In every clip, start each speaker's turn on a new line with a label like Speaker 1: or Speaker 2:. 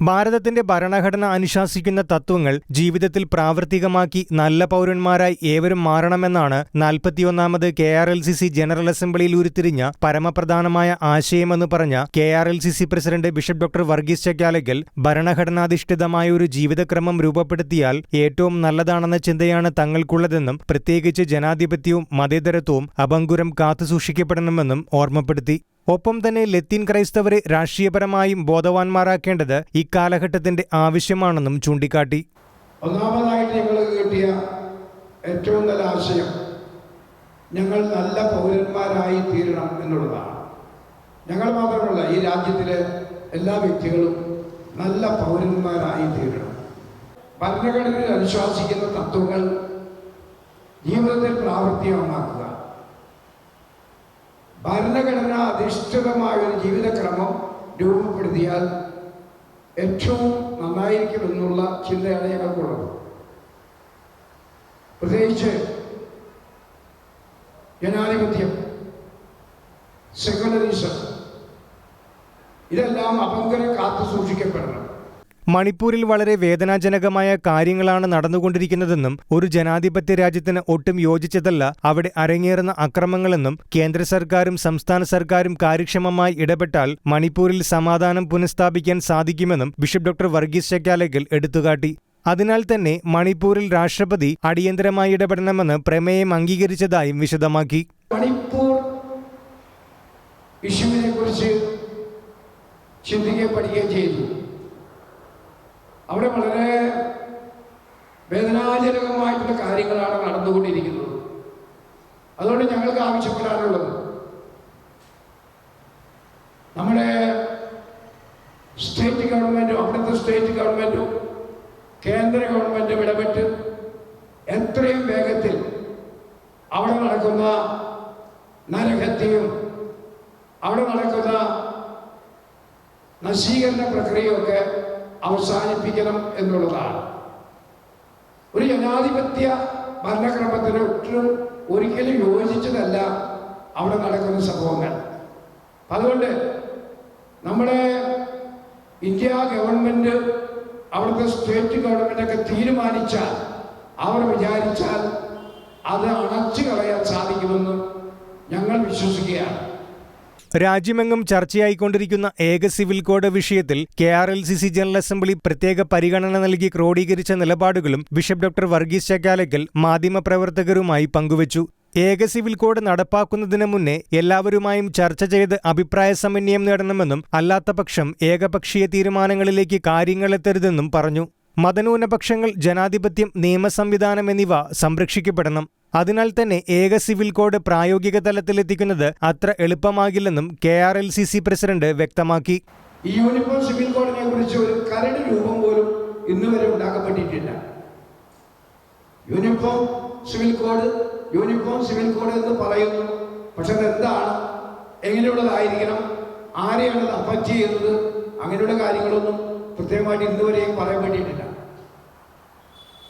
Speaker 1: ഭാരതത്തിന്റെ ഭരണഘടന അനുശാസിക്കുന്ന തത്വങ്ങൾ ജീവിതത്തിൽ പ്രാവർത്തികമാക്കി നല്ല പൗരന്മാരായി ഏവരും മാറണമെന്നാണ് നാൽപ്പത്തിയൊന്നാമത് K R L C C general അസംബ്ലിയിൽ ഉരുത്തിരിഞ്ഞ പരമപ്രധാനമായ ആശയമെന്ന് പറഞ്ഞ K R L C C president bishop doctor Varghese Chakkalakkal ഭരണഘടനാധിഷ്ഠിതമായ ഒരു ജീവിതക്രമം രൂപപ്പെടുത്തിയാൽ ഏറ്റവും നല്ലതാണെന്ന ചിന്തയാണ് തങ്ങൾക്കുള്ളതെന്നും പ്രത്യേകിച്ച് ജനാധിപത്യവും മതേതരത്വവും അപങ്കുരം കാത്തുസൂക്ഷിക്കപ്പെടണമെന്നും ഓർമ്മപ്പെടുത്തി. ഒപ്പം തന്നെ ലത്തീൻ ക്രൈസ്തവരെ രാഷ്ട്രീയപരമായും ബോധവാന്മാരാക്കേണ്ടത് കാലഘട്ടത്തിന്റെ ആവശ്യമാണെന്നും ചൂണ്ടിക്കാട്ടി.
Speaker 2: ഒന്നാമതായിട്ട് ഞങ്ങൾ കിട്ടിയ ഏറ്റവും നല്ല ആശയം ഞങ്ങൾ നല്ല പൗരന്മാരായി തീരണം എന്നുള്ളതാണ്. ഞങ്ങൾ മാത്രമല്ല ഈ രാജ്യത്തിലെ എല്ലാ വ്യക്തികളും നല്ല പൗരന്മാരായി തീരണം. ഭരണഘടനയിൽ അനുശാസിക്കുന്ന തത്വങ്ങൾ ജീവിതത്തിൽ പ്രാവർത്തികമാക്കുക. ഭരണഘടന അധിഷ്ഠിതമായ ഒരു ജീവിതക്രമം രൂപപ്പെടുത്തിയാൽ ഏറ്റവും നന്നായിരിക്കുമെന്നുള്ള ചിന്തയാണ് ഞങ്ങൾക്കുള്ളത്. പ്രത്യേകിച്ച് ജനാധിപത്യം സെക്കുലറിസം ഇതെല്ലാം അപങ്കരം കാത്തു സൂക്ഷിക്കപ്പെടണം.
Speaker 1: മണിപ്പൂരിൽ വളരെ വേദനാജനകമായ കാര്യങ്ങളാണ് നടന്നുകൊണ്ടിരിക്കുന്നതെന്നും ഒരു ജനാധിപത്യ രാജ്യത്തിന് ഒട്ടും യോജിച്ചതല്ല അവിടെ അരങ്ങേറുന്ന അക്രമങ്ങളെന്നും കേന്ദ്ര സർക്കാരും സംസ്ഥാന സർക്കാരും കാര്യക്ഷമമായി ഇടപെട്ടാൽ മണിപ്പൂരിൽ സമാധാനം പുനഃസ്ഥാപിക്കാൻ സാധിക്കുമെന്നും ബിഷപ്പ് ഡോക്ടർ വർഗീസ് ചക്കാലേക്കൽ എടുത്തുകാട്ടി. അതിനാൽ തന്നെ മണിപ്പൂരിൽ രാഷ്ട്രപതി അടിയന്തരമായി ഇടപെടണമെന്ന് പ്രമേയം അംഗീകരിച്ചതായും വിശദമാക്കി.
Speaker 2: ഇഷ്യൂവിനെ കുറിച്ച് ചെയ്തു. അവിടെ വളരെ വേദനാജനകമായിട്ടുള്ള കാര്യങ്ങളാണ് നടന്നുകൊണ്ടിരിക്കുന്നത്. അതുകൊണ്ട് ഞങ്ങൾക്ക് ആവശ്യപ്പെടാനുള്ളത് നമ്മുടെ സ്റ്റേറ്റ് ഗവൺമെന്റും അവിടുത്തെ സ്റ്റേറ്റ് ഗവൺമെന്റും കേന്ദ്ര ഗവൺമെന്റും ഇടപെട്ട് എത്രയും വേഗത്തിൽ അവിടെ നടക്കുന്ന നരഹത്യയും അവിടെ നടക്കുന്ന നശീകരണ പ്രക്രിയയൊക്കെ അവസാനിപ്പിക്കണം എന്നുള്ളതാണ്. ഒരു ജനാധിപത്യ ഭരണക്രമത്തിന് ഒട്ടും ഒരിക്കലും യോജിച്ചതല്ല അവിടെ നടക്കുന്ന സംഭവങ്ങൾ. അതുകൊണ്ട് നമ്മുടെ ഇന്ത്യ ഗവൺമെന്റ് അവിടുത്തെ സ്റ്റേറ്റ് ഗവൺമെന്റൊക്കെ തീരുമാനിച്ചാൽ അവർ വിചാരിച്ചാൽ അത് അണച്ചു കളയാൻ സാധിക്കുമെന്ന് ഞങ്ങൾ വിശ്വസിക്കുകയാണ്.
Speaker 1: രാജ്യമെങ്ങും ചർച്ചയായിക്കൊണ്ടിരിക്കുന്ന ഏക സിവിൽ കോഡ് വിഷയത്തിൽ K R L C C general assembly പ്രത്യേക പരിഗണന നൽകി ക്രോഡീകരിച്ച നിലപാടുകളും ബിഷപ്പ് ഡോക്ടർ വർഗീസ് ചക്കാലക്കൽ മാധ്യമപ്രവർത്തകരുമായി പങ്കുവച്ചു. ഏക സിവിൽ കോഡ് നടപ്പാക്കുന്നതിന് മുന്നേ എല്ലാവരുമായും ചർച്ച ചെയ്ത് അഭിപ്രായ സമന്വയം നേടണമെന്നും അല്ലാത്തപക്ഷം ഏകപക്ഷീയ തീരുമാനങ്ങളിലേക്ക് കാര്യങ്ങളെത്തരുതെന്നും പറഞ്ഞു. മതന്യൂനപക്ഷങ്ങൾ ജനാധിപത്യം നിയമസംവിധാനം എന്നിവ സംരക്ഷിക്കപ്പെടണം. അതിനാൽ തന്നെ ഏക സിവിൽ കോഡ് പ്രായോഗിക തലത്തിലെത്തിക്കുന്നത് അത്ര എളുപ്പമാകില്ലെന്നും K R L C C president വ്യക്തമാക്കി.
Speaker 2: ഈ യൂണിഫോം സിവിൽ കോഡിനെ കുറിച്ച് ഒരു കരട് രൂപം പോലും ഇന്ന് വരെ ഉണ്ടാക്കപ്പെട്ടിട്ടില്ല. Uniform civil code uniform civil code എന്ന് പറയുന്നു. പക്ഷെ അത് എന്താണ് എങ്ങനെയുള്ളതായിരിക്കണം? ആരെയാണ് അത് അഫക്റ്റ് ചെയ്യുന്നത്? അങ്ങനെയുള്ള കാര്യങ്ങളൊന്നും പ്രത്യേകമായിട്ട് ഇന്നുവരെയും പറയപ്പെട്ടിട്ടില്ല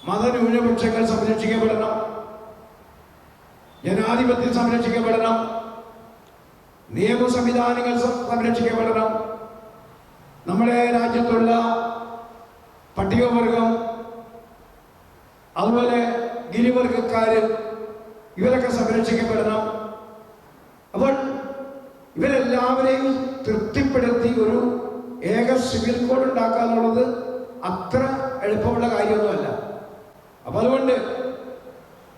Speaker 2: മതന്യൂനപക്ഷങ്ങൾ സംരക്ഷിക്കപ്പെടണം. ജനാധിപത്യം സംരക്ഷിക്കപ്പെടണം. നിയമ സംവിധാനങ്ങൾ സംരക്ഷിക്കപ്പെടണം. നമ്മുടെ രാജ്യത്തുള്ള പട്ടികവർഗം അതുപോലെ ഗിരിവർഗക്കാര് ഇവരൊക്കെ സംരക്ഷിക്കപ്പെടണം. അപ്പോൾ ഇവരെല്ലാവരെയും തൃപ്തിപ്പെടുത്തി ഒരു ഏക സിവിൽ കോഡ് ഉണ്ടാക്കുക എന്നുള്ളത് അത്ര എളുപ്പമുള്ള കാര്യമൊന്നുമല്ല. അപ്പം അതുകൊണ്ട്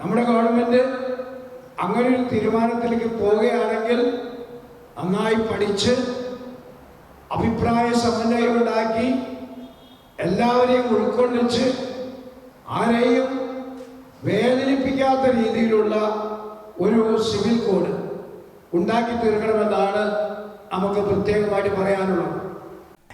Speaker 2: നമ്മുടെ ഗവൺമെന്റ് അങ്ങനെ ഒരു തീരുമാനത്തിലേക്ക് പോവുകയാണെങ്കിൽ നന്നായി പഠിച്ച് അഭിപ്രായ സമന്വയം ഉണ്ടാക്കി എല്ലാവരെയും ഉൾക്കൊള്ളിച്ച് ആരെയും വേദനിപ്പിക്കാത്ത രീതിയിലുള്ള ഒരു സിവിൽ കോഡ് ഉണ്ടാക്കി തീർക്കണമെന്നാണ് നമുക്ക് പ്രത്യേകമായിട്ട് പറയാനുള്ളത്.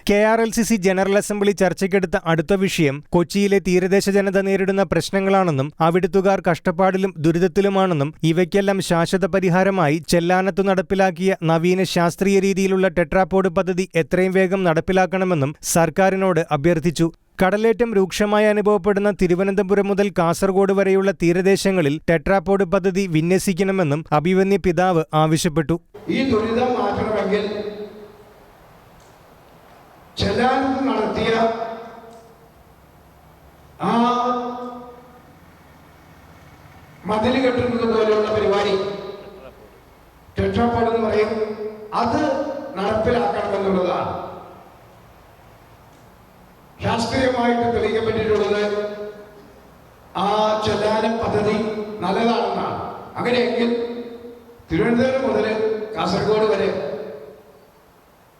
Speaker 1: K R L C C general assembly ചർച്ചയ്ക്കെടുത്ത അടുത്ത വിഷയം കൊച്ചിയിലെ തീരദേശ ജനത നേരിടുന്ന പ്രശ്നങ്ങളാണെന്നും അവിടുത്തുകാർ കഷ്ടപ്പാടിലും ദുരിതത്തിലുമാണെന്നും ഇവയ്ക്കെല്ലാം ശാശ്വത പരിഹാരമായി ചെല്ലാനത്തു നടപ്പിലാക്കിയ നവീന ശാസ്ത്രീയ രീതിയിലുള്ള ടെട്രാപോഡ് പദ്ധതി എത്രയും വേഗം നടപ്പിലാക്കണമെന്നും സർക്കാരിനോട് അഭ്യർത്ഥിച്ചു. കടലേറ്റം രൂക്ഷമായി അനുഭവപ്പെടുന്ന തിരുവനന്തപുരം മുതൽ കാസർഗോഡ് വരെയുള്ള തീരദേശങ്ങളിൽ ടെട്രാപോഡ് പദ്ധതി വിന്യസിക്കണമെന്നും അഭിവന്യ പിതാവ് ആവശ്യപ്പെട്ടു.
Speaker 2: ഈ ദുരിതം മാറ്റണമെങ്കിൽ ചെല്ലാൻ നടത്തിയ ആ മതിൽ കെട്ടുന്നത് പോലെയുള്ള പരിപാടി. ടെട്രാപോഡ് എന്ന് പറയും. അത് നടപ്പിലാക്കണമെന്നുള്ളതാണ്. ശാസ്ത്രീയമായിട്ട് തെളിയിക്കപ്പെട്ടിട്ടുള്ളത് ആ ചെല്ലാന പദ്ധതി നല്ലതാണെന്നാണ്. അങ്ങനെയെങ്കിൽ തിരുവനന്തപുരം മുതൽ കാസർഗോഡ് വരെ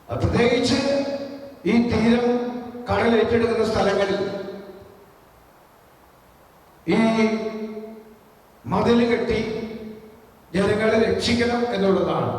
Speaker 2: പ്രത്യേകിച്ച് ഈ തീരം കടൽ ഏറ്റെടുക്കുന്ന സ്ഥലങ്ങളിൽ ഈ മതിൽ കെട്ടി ജനങ്ങളെ രക്ഷിക്കണം എന്നുള്ളതാണ്.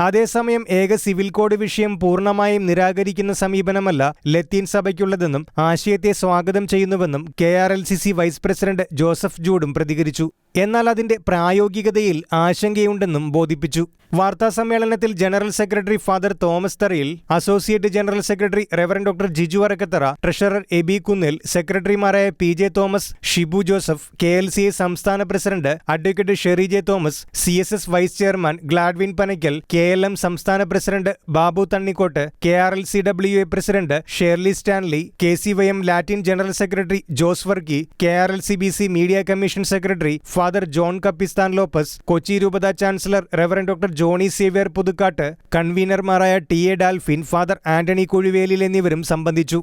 Speaker 1: അതേസമയം ഏക സിവിൽ കോഡ് വിഷയം പൂർണമായും നിരാകരിക്കുന്ന സമീപനമല്ല ലത്തീൻ സഭയ്ക്കുള്ളതെന്നും ആശയത്തെ സ്വാഗതം ചെയ്യുന്നുവെന്നും K R L C C vice president Joseph ജൂഡും പ്രതികരിച്ചു. എന്നാൽ അതിന്റെ പ്രായോഗികതയിൽ ആശങ്കയുണ്ടെന്നും ബോധിപ്പിച്ചു. വാർത്താസമ്മേളനത്തിൽ general secretary father Thomas Tharayil associate general secretary reverend doctor Jiju Arakkathara treasurer Aby Kunnil സെക്രട്ടറിമാരായ P J Thomas Shibu Joseph K L C A സംസ്ഥാന president advocate Sherry J Thomas C S S vice chairman Gladwin Panakkal K L M സംസ്ഥാന president Babu Thannikkottu K R L C W A president Shirley Stanley K C Y M Latin general secretary Jose Varkey K R L C B C media commission secretary father John Kappisthan Lopez Kochi രൂപത chancellor reverend doctor Johnny Xavier Puthukkattu കൺവീനർമാരായ T A Dalphin father Antony Kuzhivelil എന്നിവരും സംബന്ധിച്ചു.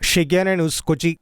Speaker 1: ഷിഗ്യാന news Kochi.